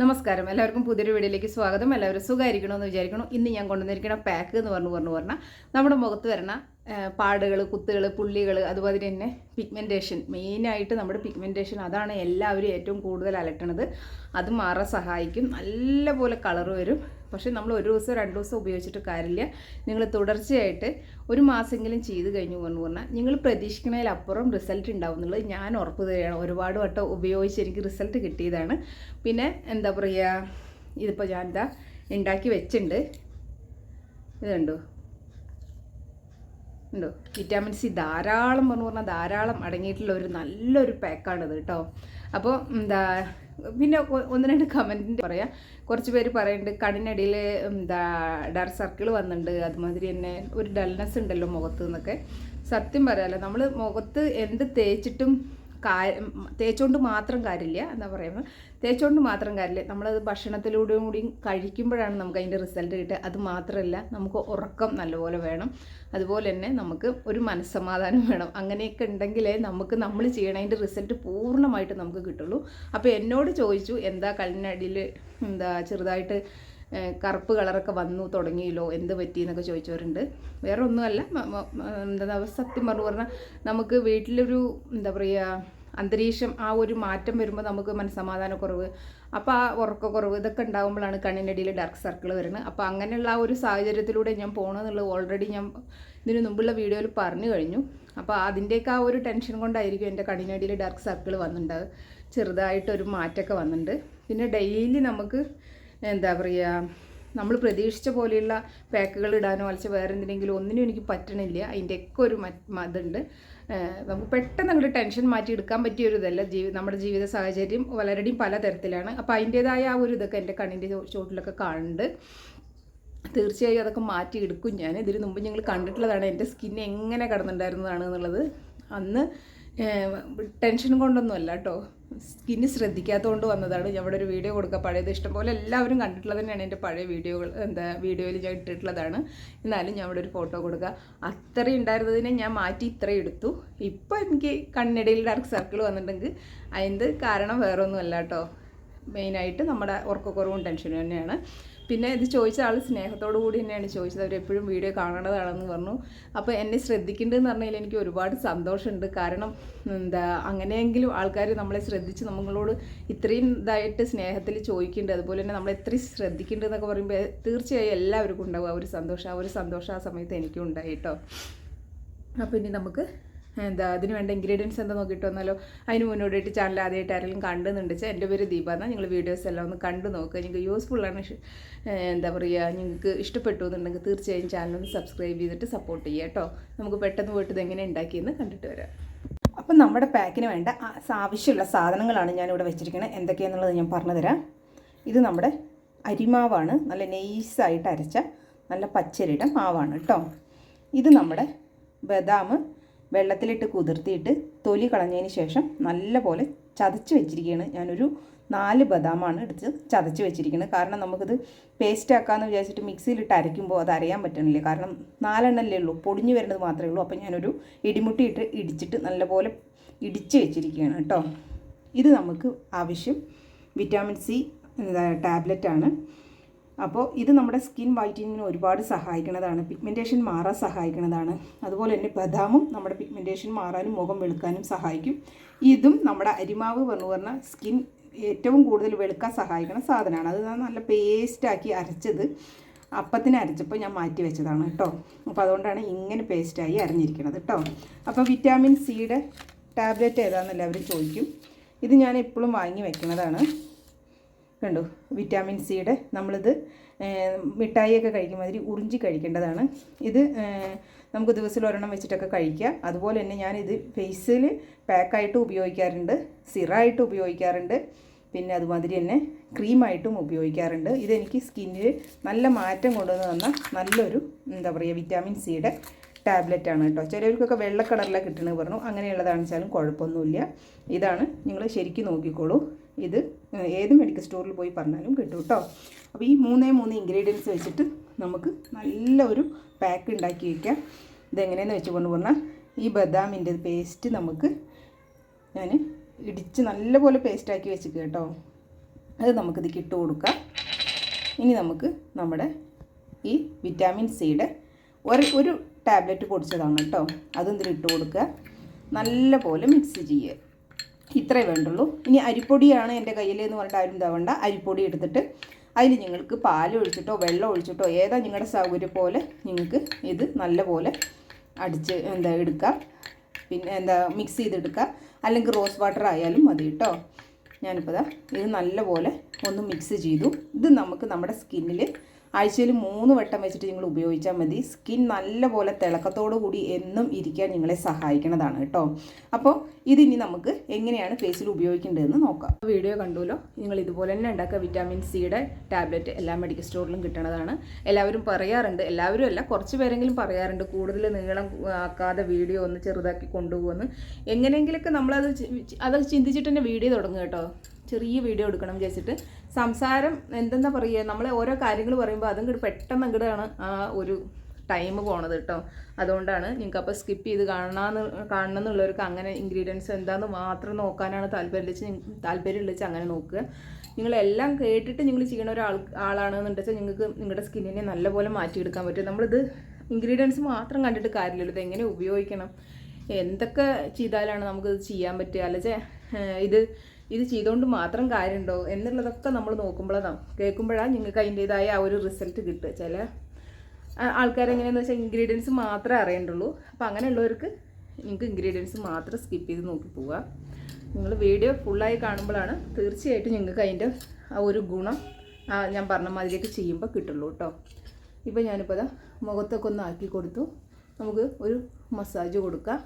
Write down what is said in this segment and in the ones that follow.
നമസ്കാരം. എല്ലാവർക്കും പുതിയൊരു വീഡിയോയിലേക്ക് സ്വാഗതം. എല്ലാവരും സുഖമായിരിക്കണമെന്ന് വിചാരിക്കണം ഇന്ന് ഞാൻ കൊണ്ടുവന്നിരിക്കുന്ന പാക്ക് എന്ന് പറഞ്ഞു പറഞ്ഞു പറഞ്ഞാൽ നമ്മുടെ മുഖത്ത് വരണ പാടുകൾ കുത്തുകൾ പുള്ളികൾ അതുപോലെ തന്നെ പിഗ്മെന്റേഷൻ മെയിനായിട്ട് നമ്മുടെ പിഗ്മെന്റേഷൻ അതാണ് എല്ലാവരും ഏറ്റവും കൂടുതൽ അലട്ടണത് അത് മാറാൻ സഹായിക്കും. നല്ലപോലെ കളർ വരും. പക്ഷേ നമ്മൾ ഒരു ദിവസം രണ്ട് ദിവസം ഉപയോഗിച്ചിട്ട് കാര്യമില്ല. നിങ്ങൾ തുടർച്ചയായിട്ട് ഒരു മാസമെങ്കിലും ചെയ്ത് കഴിഞ്ഞു എന്ന് പറഞ്ഞാൽ നിങ്ങൾ പ്രതീക്ഷിക്കുന്നതിലപ്പുറം റിസൾട്ട് ഉണ്ടാവും എന്നുള്ളത് ഞാൻ ഉറപ്പ് തരികയാണ്. ഒരുപാട് വട്ടം ഉപയോഗിച്ച് എനിക്ക് റിസൾട്ട് കിട്ടിയതാണ്. പിന്നെ എന്താ പറയുക ഇതിപ്പോൾ ഞാൻ എന്താ ഉണ്ടാക്കി വെച്ചിട്ടുണ്ട്. ഇതുണ്ടോ ഉണ്ടോ? വിറ്റാമിൻ സി ധാരാളം പറഞ്ഞു പറഞ്ഞാൽ ധാരാളം അടങ്ങിയിട്ടുള്ള ഒരു നല്ലൊരു പാക്കാണിത് കേട്ടോ. അപ്പോൾ എന്താ പിന്നെ ഒന്ന് രണ്ട് കമന്റിന്റെ പറയാം. കുറച്ച് പേര് പറയുന്നുണ്ട് കണ്ണിനടിയിൽ എന്താ ഡാർ സർക്കിൾ വന്നിട്ടുണ്ട് അതുമാതിരി തന്നെ ഒരു ഡൾനെസ് ഉണ്ടല്ലോ മുഖത്ത് നിന്നൊക്കെ സത്യം പറയാമല്ലോ നമ്മൾ മുഖത്ത് എന്ത് തേച്ചിട്ടും കാ തേച്ചുകൊണ്ട് മാത്രം കാര്യമില്ല എന്താ പറയുന്നത്. തേച്ചുകൊണ്ട് മാത്രം കാര്യമില്ല. നമ്മളത് ഭക്ഷണത്തിലൂടെയും കൂടി കഴിക്കുമ്പോഴാണ് നമുക്ക് അതിന്റെ റിസൾട്ട് കിട്ടുക. അത് മാത്രമല്ല നമുക്ക് ഉറക്കം നല്ലപോലെ വേണം. അതുപോലെ തന്നെ നമുക്ക് ഒരു മനസ്സമാധാനം വേണം. അങ്ങനെയൊക്കെ ഉണ്ടെങ്കിലേ നമുക്ക് നമ്മൾ ചെയ്യണതിന്റെ റിസൾട്ട് പൂർണമായിട്ട് നമുക്ക് കിട്ടുള്ളൂ. അപ്പോൾ എന്നോട് ചോദിച്ചു എന്താ കണ്ണിനടിയിൽ എന്താ ചെറുതായിട്ട് കറുപ്പ് കളറൊക്കെ വന്നു തുടങ്ങിയല്ലോ എന്ത് പറ്റി എന്നൊക്കെ ചോദിച്ചവരുണ്ട്. വേറെ ഒന്നുമല്ല എന്താ സത്യം പറഞ്ഞു പറഞ്ഞാൽ നമുക്ക് വീട്ടിലൊരു എന്താ പറയുക അന്തരീക്ഷം ആ ഒരു മാറ്റം വരുമ്പോൾ നമുക്ക് മനസ്സമാധാനക്കുറവ് അപ്പോൾ ആ ഉറക്കക്കുറവ് ഇതൊക്കെ ഉണ്ടാകുമ്പോഴാണ് കണ്ണിനടിയിൽ ഡാർക്ക് സർക്കിൾ വരുന്നത്. അപ്പോൾ അങ്ങനെയുള്ള ആ ഒരു സാഹചര്യത്തിലൂടെ ഞാൻ പോകണമെന്നുള്ളത് ഓൾറെഡി ഞാൻ ഇതിന് മുമ്പുള്ള വീഡിയോയിൽ പറഞ്ഞു കഴിഞ്ഞു. അപ്പോൾ അതിന്റെയൊക്കെ ആ ഒരു ടെൻഷൻ കൊണ്ടായിരിക്കും എന്റെ കണ്ണിനടിയിൽ ഡാർക്ക് സർക്കിൾ വന്നിട്ടുണ്ടാകും ചെറുതായിട്ടൊരു മാറ്റമൊക്കെ വന്നിട്ടുണ്ട്. പിന്നെ ഡെയിലി നമുക്ക് എന്താ പറയുക നമ്മൾ പ്രതീക്ഷിച്ച പോലെയുള്ള പാക്കുകൾ ഇടാനോ അലച്ച വേറെ എന്തിനെങ്കിലും ഒന്നിനും എനിക്ക് പറ്റണില്ല. അതിന്റെയൊക്കെ ഒരു മ- മ- ഇതുണ്ട്. ഏഹ് നമുക്ക് പെട്ടെന്ന് അങ്ങോട്ട് ടെൻഷൻ മാറ്റി എടുക്കാൻ പറ്റിയ ഒരു ഇതല്ല. ജീവി നമ്മുടെ ജീവിത സാഹചര്യം വളരെയും പല തരത്തിലാണ് അപ്പോൾ അതിന്റേതായ ആ ഒരു ഇതൊക്കെ എന്റെ കണ്ണിന്റെ ചോട്ടിലൊക്കെ കാണുന്നുണ്ട്. തീർച്ചയായും അതൊക്കെ മാറ്റി എടുക്കും ഞാൻ. ഇതിന് മുമ്പ് ഞങ്ങൾ കണ്ടിട്ടുള്ളതാണ് എന്റെ സ്കിൻ എങ്ങനെ കടന്നുണ്ടായിരുന്നതാണ് എന്നുള്ളത്. അന്ന് ടെൻഷൻ കൊണ്ടൊന്നുമല്ല കേട്ടോ. സ്കിന്ന് ശ്രദ്ധിക്കാത്തതുകൊണ്ട് വന്നതാണ്. ഞാൻ ഇവിടെ ഒരു വീഡിയോ കൊടുക്കുക പഴയത് ഇഷ്ടംപോലെ എല്ലാവരും കണ്ടിട്ടുള്ളത് തന്നെയാണ്. എന്റെ പഴയ വീഡിയോകൾ എന്താ വീഡിയോയിൽ ഞാൻ ഇട്ടിട്ടുള്ളതാണ്. എന്നാലും ഞാൻ ഇവിടെ ഒരു ഫോട്ടോ കൊടുക്കുക അത്രയും ഉണ്ടായിരുന്നതിനെ ഞാൻ മാറ്റി ഇത്രയും എടുത്തു. ഇപ്പോൾ എനിക്ക് കണ്ണിടയിൽ ഡാർക്ക് സർക്കിൾ വന്നിട്ടുണ്ടെങ്കിൽ അതിന്റെ കാരണം വേറൊന്നുമല്ല കേട്ടോ. മെയിനായിട്ട് നമ്മുടെ ഉറക്കക്കുറവും ടെൻഷനും തന്നെയാണ്. പിന്നെ ഇത് ചോദിച്ച ആൾ സ്നേഹത്തോടു കൂടി തന്നെയാണ് ചോദിച്ചത്. അവരെപ്പോഴും വീഡിയോ കാണേണ്ടതാണെന്ന് പറഞ്ഞു. അപ്പോൾ എന്നെ ശ്രദ്ധിക്കേണ്ടതെന്ന് പറഞ്ഞാൽ എനിക്ക് ഒരുപാട് സന്തോഷമുണ്ട്. കാരണം എന്താ അങ്ങനെയെങ്കിലും ആൾക്കാർ നമ്മളെ ശ്രദ്ധിച്ച് നമ്മളോട് ഇത്രയും ഇതായിട്ട് സ്നേഹത്തിൽ ചോദിക്കേണ്ടത് അതുപോലെ തന്നെ നമ്മളെ എത്രയും ശ്രദ്ധിക്കേണ്ടതെന്നൊക്കെ പറയുമ്പോൾ തീർച്ചയായും എല്ലാവർക്കും ഉണ്ടാവും ആ ഒരു സന്തോഷം. ആ ഒരു സന്തോഷം ആ സമയത്ത് എനിക്കും ഉണ്ടായി കേട്ടോ. അപ്പോൾ ഇനി നമുക്ക് എന്താ അതിന് വേണ്ട ഇൻഗ്രീഡിയൻസ് എന്താ നോക്കിയിട്ട് വന്നാലോ? അതിന് മുന്നോടിയിട്ട് ചാനൽ ആദ്യമായിട്ട് ആരെങ്കിലും കണ്ടുന്നുണ്ട്. വെച്ചാൽ എന്റെ പേര് ദീപ എന്നാൽ നിങ്ങൾ വീഡിയോസ് എല്ലാം ഒന്ന് കണ്ടു നോക്കുക നിങ്ങൾക്ക് യൂസ്ഫുള്ളാണ് എന്താ പറയുക നിങ്ങൾക്ക് ഇഷ്ടപ്പെട്ടു എന്നുണ്ടെങ്കിൽ തീർച്ചയായും ചാനൽ ഒന്ന് സബ്സ്ക്രൈബ് ചെയ്തിട്ട് സപ്പോർട്ട് ചെയ്യുക കേട്ടോ. നമുക്ക് പെട്ടെന്ന് പോയിട്ട് ഇതെങ്ങനെ ഉണ്ടാക്കിയെന്ന് കണ്ടിട്ട് വരാം. അപ്പം നമ്മുടെ പാക്കിന് വേണ്ട ആവശ്യമുള്ള സാധനങ്ങളാണ് ഞാനിവിടെ വെച്ചിരിക്കുന്നത് എന്തൊക്കെയാണെന്നുള്ളത് ഞാൻ പറഞ്ഞുതരാം. ഇത് നമ്മുടെ അരിമാവാണ്. നല്ല നെയ്സായിട്ട് അരച്ച നല്ല പച്ചരിയുടെ മാവാണ് കേട്ടോ. ഇത് നമ്മുടെ ബദാം വെള്ളത്തിലിട്ട് കുതിർത്തിയിട്ട് തൊലി കളഞ്ഞതിന് ശേഷം നല്ലപോലെ ചതച്ച് വെച്ചിരിക്കുകയാണ്. ഞാനൊരു നാല് ബദാമാണ് എടുത്ത് ചതച്ച് വെച്ചിരിക്കുന്നത്. കാരണം നമുക്കിത് പേസ്റ്റ് ആക്കാമെന്ന് വിചാരിച്ചിട്ട് മിക്സിയിലിട്ട് അരയ്ക്കുമ്പോൾ അത് അറിയാൻ പറ്റണില്ല. കാരണം നാലെണ്ണല്ലേ ഉള്ളൂ പൊടിഞ്ഞു വരുന്നത് മാത്രമേ ഉള്ളൂ. അപ്പോൾ ഞാനൊരു ഇടിമുട്ടിയിട്ട് ഇടിച്ചിട്ട് നല്ലപോലെ ഇടിച്ച് വെച്ചിരിക്കുകയാണ് കേട്ടോ. ഇത് നമുക്ക് ആവശ്യം വിറ്റാമിൻ സി ടാബ്ലറ്റാണ് അപ്പോൾ ഇത് നമ്മുടെ സ്കിൻ വൈറ്റനിങ്ങിന് ഒരുപാട് സഹായിക്കുന്നതാണ്. പിഗ്മെന്റേഷൻ മാറാൻ സഹായിക്കുന്നതാണ്. അതുപോലെ തന്നെ ബദാമും നമ്മുടെ പിഗ്മെന്റേഷൻ മാറാനും മുഖം വെളുക്കാനും സഹായിക്കും. ഇതും നമ്മുടെ അരിമാവ് പറഞ്ഞു പറഞ്ഞാൽ സ്കിൻ ഏറ്റവും കൂടുതൽ വെളുക്കാൻ സഹായിക്കുന്ന സാധനമാണ്. അത് നല്ല പേസ്റ്റാക്കി അരച്ചത് അപ്പത്തിന് അരച്ചപ്പോൾ ഞാൻ മാറ്റി വെച്ചതാണ് കേട്ടോ. അപ്പോൾ അതുകൊണ്ടാണ് ഇങ്ങനെ പേസ്റ്റായി അരഞ്ഞിരിക്കുന്നത് കേട്ടോ. അപ്പോൾ വിറ്റാമിൻ സിയുടെ ടാബ്ലറ്റ് ഏതാണെന്ന് എല്ലാവരും ചോദിക്കും. ഇത് ഞാൻ എപ്പോഴും വാങ്ങി വെക്കുന്നതാണ്. കണ്ടു? വിറ്റാമിൻ സിയുടെ നമ്മളിത് മിഠായിയൊക്കെ കഴിക്കും മാതിരി ഉറിഞ്ചി കഴിക്കേണ്ടതാണ്. ഇത് നമുക്ക് ദിവസത്തിൽ ഒരെണ്ണം വെച്ചിട്ടൊക്കെ കഴിക്കുക അതുപോലെ തന്നെ ഞാനിത് ഫേസിൽ പാക്കായിട്ട് ഉപയോഗിക്കാറുണ്ട് സിറായിട്ട് ഉപയോഗിക്കാറുണ്ട് പിന്നെ അതുമാതിരി തന്നെ ക്രീമായിട്ടും ഉപയോഗിക്കാറുണ്ട്. ഇതെനിക്ക് സ്കിന്നിൽ നല്ല മാറ്റം കൊണ്ടുവന്ന് തന്ന നല്ലൊരു എന്താ പറയുക വിറ്റാമിൻ സിയുടെ ടാബ്ലറ്റ് ആണ് കേട്ടോ. ചിലവർക്കൊക്കെ വെള്ള കളറിലാണ് കിട്ടണമെന്ന് പറഞ്ഞു. അങ്ങനെയുള്ളതാണെന്ന് വെച്ചാലും കുഴപ്പമൊന്നുമില്ല. ഇതാണ് നിങ്ങൾ ശരിക്കും നോക്കിക്കോളൂ. ഇത് ഏത് മെഡിക്കൽ സ്റ്റോറിൽ പോയി പറഞ്ഞാലും കിട്ടും കേട്ടോ അപ്പോൾ ഈ മൂന്നേ മൂന്ന് ഇൻഗ്രീഡിയൻസ് വെച്ചിട്ട് നമുക്ക് നല്ല ഒരു പാക്ക് ഉണ്ടാക്കി വയ്ക്കാം ഇതെങ്ങനെയെന്ന് വെച്ച് കൊണ്ട് പറഞ്ഞാൽ ഈ ബദാമിന്റെ പേസ്റ്റ് നമുക്ക് ഞാൻ ഇടിച്ച് നല്ലപോലെ പേസ്റ്റാക്കി വെച്ചിട്ട് കേട്ടോ അത് നമുക്കിത് ഇട്ട് കൊടുക്കാം. ഇനി നമുക്ക് നമ്മുടെ ഈ വിറ്റാമിൻ സിയുടെ ഒരു ഒരു ടാബ്ലറ്റ് പൊടിച്ചതാണ് കേട്ടോ അതും ഇട്ട് കൊടുക്കുക. നല്ല പോലെ മിക്സ് ചെയ്യുക. ഇത്രേ വേണ്ടുള്ളൂ. ഇനി അരിപ്പൊടിയാണ് എന്റെ കയ്യിൽ എന്ന് പറഞ്ഞിട്ട് ആരും ഇതാവണ്ട അരിപ്പൊടി എടുത്തിട്ട് അതിൽ നിങ്ങൾക്ക് പാൽ ഒഴിച്ചിട്ടോ വെള്ളം ഒഴിച്ചിട്ടോ ഏതാ നിങ്ങളുടെ സൗകര്യം പോലെ നിങ്ങൾക്ക് ഇത് നല്ല പോലെ അടിച്ച് എന്താ എടുക്കാം പിന്നെ എന്താ മിക്സ് ചെയ്തെടുക്കുക. അല്ലെങ്കിൽ റോസ് വാട്ടർ ആയാലും മതി കേട്ടോ. ഞാനിപ്പോൾ ഇത് നല്ലപോലെ ഒന്ന് മിക്സ് ചെയ്തു. ഇത് നമുക്ക് നമ്മുടെ സ്കിന്നിൽ ആഴ്ചയിൽ മൂന്ന് വട്ടം വെച്ചിട്ട് നിങ്ങൾ ഉപയോഗിച്ചാൽ മതി. സ്കിൻ നല്ലപോലെ തിളക്കത്തോടു കൂടി എന്നും ഇരിക്കാൻ നിങ്ങളെ സഹായിക്കുന്നതാണ് കേട്ടോ. അപ്പോൾ ഇതിനി നമുക്ക് എങ്ങനെയാണ് ഫേസിൽ ഉപയോഗിക്കേണ്ടതെന്ന് നോക്കാം. വീഡിയോ കണ്ടുല്ലോ? നിങ്ങൾ ഇതുപോലെ തന്നെ ഉണ്ടാക്കുക. വിറ്റാമിൻ സിയുടെ ടാബ്ലറ്റ് എല്ലാ മെഡിക്കൽ സ്റ്റോറിലും കിട്ടുന്നതാണ് എല്ലാവരും പറയാറുണ്ട്. എല്ലാവരും അല്ല കുറച്ച് പേരെങ്കിലും പറയാറുണ്ട്. കൂടുതൽ നീളം ആക്കാതെ വീഡിയോ ഒന്ന് ചെറുതാക്കി കൊണ്ടുപോകുമെന്ന്. എങ്ങനെയെങ്കിലൊക്കെ നമ്മളത് അത് ചിന്തിച്ചിട്ട് തന്നെ വീഡിയോ തുടങ്ങുക കേട്ടോ. ചെറിയ വീഡിയോ എടുക്കണം വിചാരിച്ചിട്ട് സംസാരം എന്തെന്നാ പറയുക നമ്മൾ ഓരോ കാര്യങ്ങൾ പറയുമ്പോൾ അതും കൂടി പെട്ടെന്ന് അങ്ങോട്ടാണ് ആ ഒരു ടൈം പോണത് കേട്ടോ അതുകൊണ്ടാണ് നിങ്ങൾക്ക് അപ്പോൾ സ്കിപ്പ് ചെയ്ത് കാണാന്ന് കാണണം എന്നുള്ളവർക്ക് അങ്ങനെ ഇൻഗ്രീഡിയൻസ് എന്താണെന്ന് മാത്രം നോക്കാനാണ് താല്പര്യം വെച്ച് താല്പര്യം വെച്ച് അങ്ങനെ നോക്കുക. നിങ്ങളെല്ലാം കേട്ടിട്ട് നിങ്ങൾ ചെയ്യണ ഒരാൾ ആളാണെന്നുണ്ടെച്ചാൽ നിങ്ങൾക്ക് നിങ്ങളുടെ സ്കിന്നിനെ നല്ലപോലെ മാറ്റിയെടുക്കാൻ പറ്റും. നമ്മളിത് ഇൻഗ്രീഡിയൻസ് മാത്രം കണ്ടിട്ട് കാര്യമില്ല. ഇത് എങ്ങനെ ഉപയോഗിക്കണം? എന്തൊക്കെ ചെയ്താലാണ് നമുക്കിത് ചെയ്യാൻ പറ്റുക? അല്ലെ ഇത് ഇത് ചെയ്തുകൊണ്ട് മാത്രം കാര്യമുണ്ടോ എന്നുള്ളതൊക്കെ നമ്മൾ നോക്കുമ്പോഴാണ് കേൾക്കുമ്പോഴാണ് നിങ്ങൾക്ക് അതിന്റെതായ ആ ഒരു റിസൾട്ട് കിട്ടുക. ചില ആൾക്കാരെങ്ങനെയാണെന്ന് വെച്ചാൽ ഇൻഗ്രീഡിയൻസ് മാത്രമേ അറിയണ്ടുള്ളൂ. അപ്പോൾ അങ്ങനെയുള്ളവർക്ക് നിങ്ങൾക്ക് ഇൻഗ്രീഡിയൻസ് മാത്രം സ്കിപ്പ് ചെയ്ത് നോക്കി പോവുക നിങ്ങൾ വീഡിയോ ഫുള്ളായി കാണുമ്പോഴാണ് തീർച്ചയായിട്ടും നിങ്ങൾക്ക് അതിന്റെ ആ ഒരു ഗുണം ഞാൻ പറഞ്ഞ മാതിരിയൊക്കെ ചെയ്യുമ്പോൾ കിട്ടുള്ളൂ കേട്ടോ ഇപ്പോൾ ഞാനിപ്പോൾ മുഖത്തൊക്കെ ഒന്ന് ആക്കി കൊടുത്തു. നമുക്ക് ഒരു മസാജ് കൊടുക്കാം.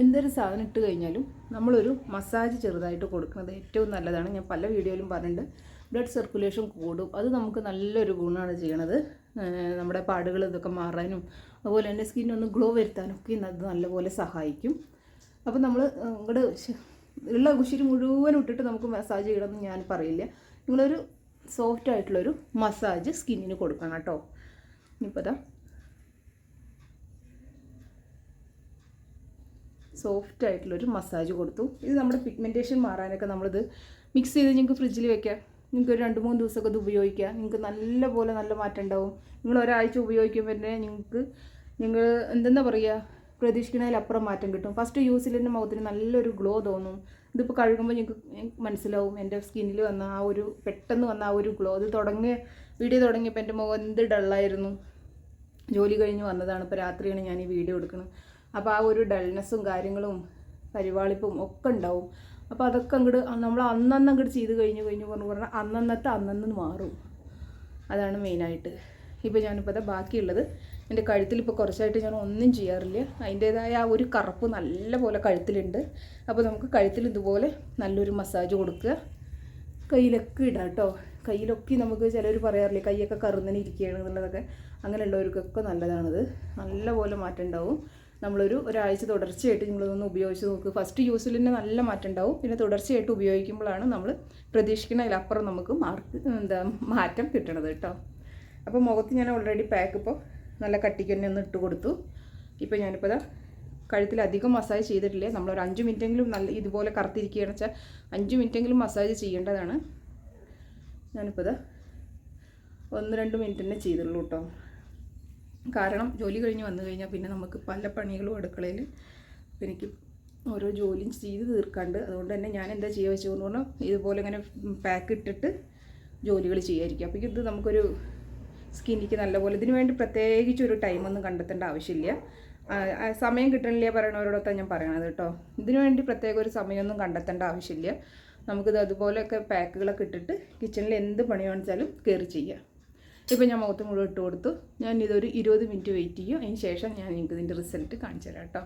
എന്തൊരു സാധനം ഇട്ട് കഴിഞ്ഞാലും നമ്മളൊരു മസാജ് ചെറുതായിട്ട് കൊടുക്കുന്നത് ഏറ്റവും നല്ലതാണ്. ഞാൻ പല വീഡിയോയിലും പറഞ്ഞിട്ടുണ്ട്. ബ്ലഡ് സർക്കുലേഷൻ കൂടും. അത് നമുക്ക് നല്ലൊരു ഗുണമാണ് ചെയ്യണത്. നമ്മുടെ പാടുകൾ ഇതൊക്കെ മാറാനും അതുപോലെ തന്നെ സ്കിന്നൊന്ന് ഗ്ലോ വരുത്താനൊക്കെ അത് നല്ലപോലെ സഹായിക്കും. അപ്പോൾ നമ്മൾ ഇങ്ങോട്ട് ഉള്ള കുശിരി മുഴുവൻ ഇട്ടിട്ട് നമുക്ക് മസാജ് ചെയ്യണമെന്ന് ഞാൻ പറയില്ല. നിങ്ങളൊരു സോഫ്റ്റ് ആയിട്ടുള്ളൊരു മസാജ് സ്കിന്നിന് കൊടുക്കണം കേട്ടോ. ഇനിയിപ്പോൾ സോഫ്റ്റ് ആയിട്ടുള്ളൊരു മസാജ് കൊടുത്തു. ഇത് നമ്മുടെ പിഗ്മെന്റേഷൻ മാറാനൊക്കെ നമ്മളിത് മിക്സ് ചെയ്ത് നിങ്ങൾക്ക് ഫ്രിഡ്ജിൽ വെക്കാം. നിങ്ങൾക്ക് ഒരു രണ്ട് മൂന്ന് ദിവസമൊക്കെ ഇത് ഉപയോഗിക്കാം. നിങ്ങൾക്ക് നല്ല പോലെ നല്ല മാറ്റം ഉണ്ടാവും. നിങ്ങൾ ഒരാഴ്ച ഉപയോഗിക്കുമ്പോൾ തന്നെ നിങ്ങൾക്ക് നിങ്ങൾ എന്തെന്നാ പറയുക പ്രതീക്ഷിക്കുന്നതിലപ്പുറം മാറ്റം കിട്ടും. ഫസ്റ്റ് യൂസിൽ തന്നെ മുഖത്തിന് നല്ലൊരു ഗ്ലോ തോന്നും. ഇതിപ്പോൾ കഴുകുമ്പോൾ നിങ്ങൾക്ക് മനസ്സിലാവും എന്റെ സ്കിന്നിൽ വന്ന ആ ഒരു പെട്ടെന്ന് വന്ന ആ ഒരു ഗ്ലോ അത് തുടങ്ങിയ വീഡിയോ തുടങ്ങിയപ്പോൾ എന്റെ മുഖം എന്ത് ഡള്ളായിരുന്നു ജോലി കഴിഞ്ഞ് വന്നതാണ്. ഇപ്പോൾ രാത്രിയാണ് ഞാൻ ഈ വീഡിയോ എടുക്കുന്നത് അപ്പോൾ ആ ഒരു ഡൾനെസ്സും കാര്യങ്ങളും പരിപാളിപ്പും ഒക്കെ ഉണ്ടാവും. അപ്പോൾ അതൊക്കെ അങ്ങോട്ട് നമ്മൾ അന്നന്ന് അങ്ങോട്ട് ചെയ്ത് കഴിഞ്ഞ് കഴിഞ്ഞ് പറഞ്ഞു പറഞ്ഞാൽ അന്നന്നത്തെ അന്നന്ന് മാറും. അതാണ് മെയിനായിട്ട് ഇപ്പോൾ ഞാനിപ്പോൾ ബാക്കിയുള്ളത്. എന്റെ കഴുത്തിൽ ഇപ്പോൾ കുറച്ചായിട്ട് ഞാൻ ഒന്നും ചെയ്യാറില്ല. അതിന്റേതായ ആ ഒരു കറുപ്പ് നല്ല പോലെ കഴുത്തിലുണ്ട്. അപ്പോൾ നമുക്ക് കഴുത്തിൽ ഇതുപോലെ നല്ലൊരു മസാജ് കൊടുക്കുക. കയ്യിലൊക്കെ ഇടാം കേട്ടോ കയ്യിലൊക്കെ നമുക്ക് ചിലർ പറയാറില്ലേ കൈയൊക്കെ കറുന്നനെ ഇരിക്കുകയാണ് എന്നുള്ളതൊക്കെ. അങ്ങനെയുള്ളവർക്കൊക്കെ നല്ലതാണത്. നല്ല പോലെ മാറ്റം ഉണ്ടാവും. നമ്മളൊരു ഒരാഴ്ച തുടർച്ചയായിട്ട് നിങ്ങളിതൊന്ന് ഉപയോഗിച്ച് നോക്ക്. ഫസ്റ്റ് യൂസിൽ തന്നെ നല്ല മാറ്റം ഉണ്ടാവും. പിന്നെ തുടർച്ചയായിട്ട് ഉപയോഗിക്കുമ്പോഴാണ് നമ്മൾ പ്രതീക്ഷിക്കുന്നതിലപ്പുറം നമുക്ക് മാർക്ക് എന്താ മാറ്റം കിട്ടണത് കേട്ടോ. അപ്പോൾ മുഖത്ത് ഞാൻ ഓൾറെഡി പാക്ക് ഇപ്പോൾ നല്ല കട്ടിക്ക് തന്നെ ഒന്ന് ഇട്ട് കൊടുത്തു. ഇപ്പോൾ ഞാനിപ്പോൾ ഇതാ കഴുത്തിൽ അധികം മസാജ് ചെയ്തിട്ടില്ലേ? നമ്മളൊരു അഞ്ച് മിനിറ്റെങ്കിലും നല്ല ഇതുപോലെ കറുത്തിരിക്കുകയാണെന്ന് വെച്ചാൽ അഞ്ച് മിനിറ്റെങ്കിലും മസാജ് ചെയ്യേണ്ടതാണ്. ഞാനിപ്പോൾ ഇതാ ഒന്ന് രണ്ട് മിനിറ്റ് തന്നെ ചെയ്തുള്ളൂ കേട്ടോ. കാരണം ജോലി കഴിഞ്ഞ് വന്നു കഴിഞ്ഞാൽ പിന്നെ നമുക്ക് പല പണികളും അടുക്കളയിൽ എനിക്ക് ഓരോ ജോലിയും ചെയ്ത് തീർക്കാണ്ട്. അതുകൊണ്ട് തന്നെ ഞാൻ എന്താ ചെയ്യുക വെച്ചതെന്ന് പറഞ്ഞാൽ ഇതുപോലെ ഇങ്ങനെ പാക്ക് ഇട്ടിട്ട് ജോലികൾ ചെയ്യായിരിക്കും. അപ്പോൾ ഇത് നമുക്കൊരു സ്കിന്നിക്ക് നല്ലപോലെ ഇതിന് വേണ്ടി പ്രത്യേകിച്ച് ഒരു ടൈമൊന്നും കണ്ടെത്തേണ്ട ആവശ്യമില്ല. സമയം കിട്ടണില്ല പറയണവരോടൊത്താണ് ഞാൻ പറയണത് കേട്ടോ. ഇതിനു വേണ്ടി പ്രത്യേക ഒരു സമയമൊന്നും കണ്ടെത്തേണ്ട ആവശ്യമില്ല. നമുക്കിത് അതുപോലെയൊക്കെ പാക്കുകളൊക്കെ ഇട്ടിട്ട് കിച്ചണിൽ എന്ത് പണി കാണിച്ചാലും കയറി ചെയ്യാം. ഇപ്പോൾ ഞാൻ മുഖത്ത് മുഴുവൻ ഇട്ട് കൊടുത്തു. ഞാൻ ഇതൊരു ഇരുപത് മിനിറ്റ് വെയിറ്റ് ചെയ്യും. അതിന് ശേഷം ഞാൻ നിങ്ങൾക്ക് ഇതിന്റെ റിസൾട്ട് കാണിച്ചു തരാം കേട്ടോ.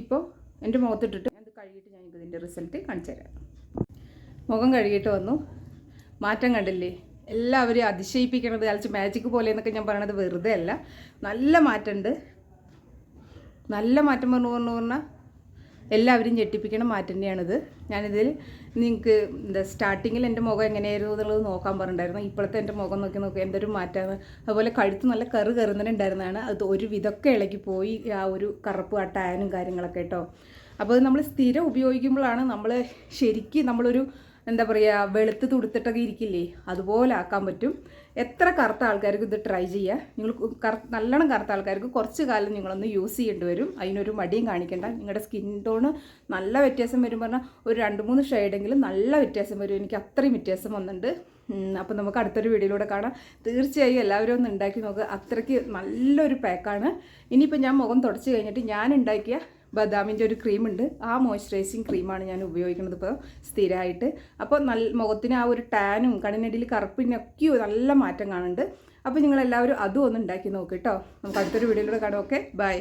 ഇപ്പോൾ എന്റെ മുഖത്തിട്ടിട്ട് അത് കഴുകിയിട്ട് ഞാൻ നിങ്ങൾക്ക് ഇതിന്റെ റിസൾട്ട് കാണിച്ചു തരാം. മുഖം കഴുകിയിട്ട് വന്നു. മാറ്റം കണ്ടില്ലേ? എല്ലാവരും അതിശയിപ്പിക്കണത് കളിച്ച് മാജിക് പോലെ എന്നൊക്കെ ഞാൻ പറയണത് വെറുതെ അല്ല. നല്ല മാറ്റമുണ്ട്. നല്ല മാറ്റം പറഞ്ഞു പറഞ്ഞു പറഞ്ഞാൽ എല്ലാവരും ഞെട്ടിപ്പിക്കണം മാറ്റം തന്നെയാണിത് ഞാനിതിൽ നിങ്ങൾക്ക് എന്താ സ്റ്റാർട്ടിങ്ങിൽ എന്റെ മുഖം എങ്ങനെയായിരുന്നു എന്നുള്ളത് നോക്കാൻ പറഞ്ഞിട്ടുണ്ടായിരുന്നു. ഇപ്പോഴത്തെ എന്റെ മുഖം നോക്കി നോക്കി എന്തൊരു മാറ്റമാണ്. അതുപോലെ കഴുത്ത് നല്ല കറ് കയറുന്നുണ്ടായിരുന്നതാണ് അത് ഒരു വിധമൊക്കെ ഇളകി പോയി ആ ഒരു കറുപ്പ് ആ ടാനും കാര്യങ്ങളൊക്കെ കേട്ടോ. അപ്പോൾ നമ്മൾ സ്ഥിരം ഉപയോഗിക്കുമ്പോഴാണ് നമ്മൾ ശരിക്കും നമ്മളൊരു എന്താ പറയുക വെളുത്ത് തുടുത്തിട്ടൊക്കെ ഇരിക്കില്ലേ? അതുപോലെ ആക്കാൻ പറ്റും. എത്ര കറുത്ത ആൾക്കാർക്ക് ഇത് ട്രൈ ചെയ്യുക നിങ്ങൾ കറ നല്ലോണം കറുത്ത ആൾക്കാർക്ക് കുറച്ച് കാലം നിങ്ങളൊന്ന് യൂസ് ചെയ്യേണ്ടി വരും. അതിനൊരു മടിയും കാണിക്കേണ്ട. നിങ്ങളുടെ സ്കിൻ ടോണ് നല്ല വ്യത്യാസം വരും പറഞ്ഞാൽ ഒരു രണ്ട് മൂന്ന് ഷെയ്ഡെങ്കിലും നല്ല വ്യത്യാസം വരും. എനിക്ക് അത്രയും വ്യത്യാസം വന്നിട്ടുണ്ട്. അപ്പം നമുക്ക് അടുത്തൊരു വീഡിയോയിലൂടെ കാണാം. തീർച്ചയായും എല്ലാവരും ഒന്ന് ഉണ്ടാക്കി നോക്കുക അത്രയ്ക്ക് നല്ലൊരു പാക്കാണ് ഇനിയിപ്പോൾ ഞാൻ മുഖം തുടച്ച് കഴിഞ്ഞിട്ട് ഞാൻ ഉണ്ടാക്കിയ ബദാമിന്റെ ഒരു ക്രീം ഉണ്ട് ആ മോയ്സ്ചറൈസിങ് ക്രീമാണ് ഞാൻ ഉപയോഗിക്കുന്നത് ഇപ്പോൾ സ്ഥിരമായിട്ട്. അപ്പോൾ നല്ല മുഖത്തിന് ആ ഒരു ടാനും കണ്ണിനടിയിൽ കറുപ്പിനൊക്കെയോ നല്ല മാറ്റം കാണുന്നുണ്ട്. അപ്പോൾ നിങ്ങളെല്ലാവരും അതും ഒന്ന് ഉണ്ടാക്കി നോക്ക് കേട്ടോ. നമുക്ക് അടുത്തൊരു വീഡിയോയിലൂടെ കാണാം. Okay bye.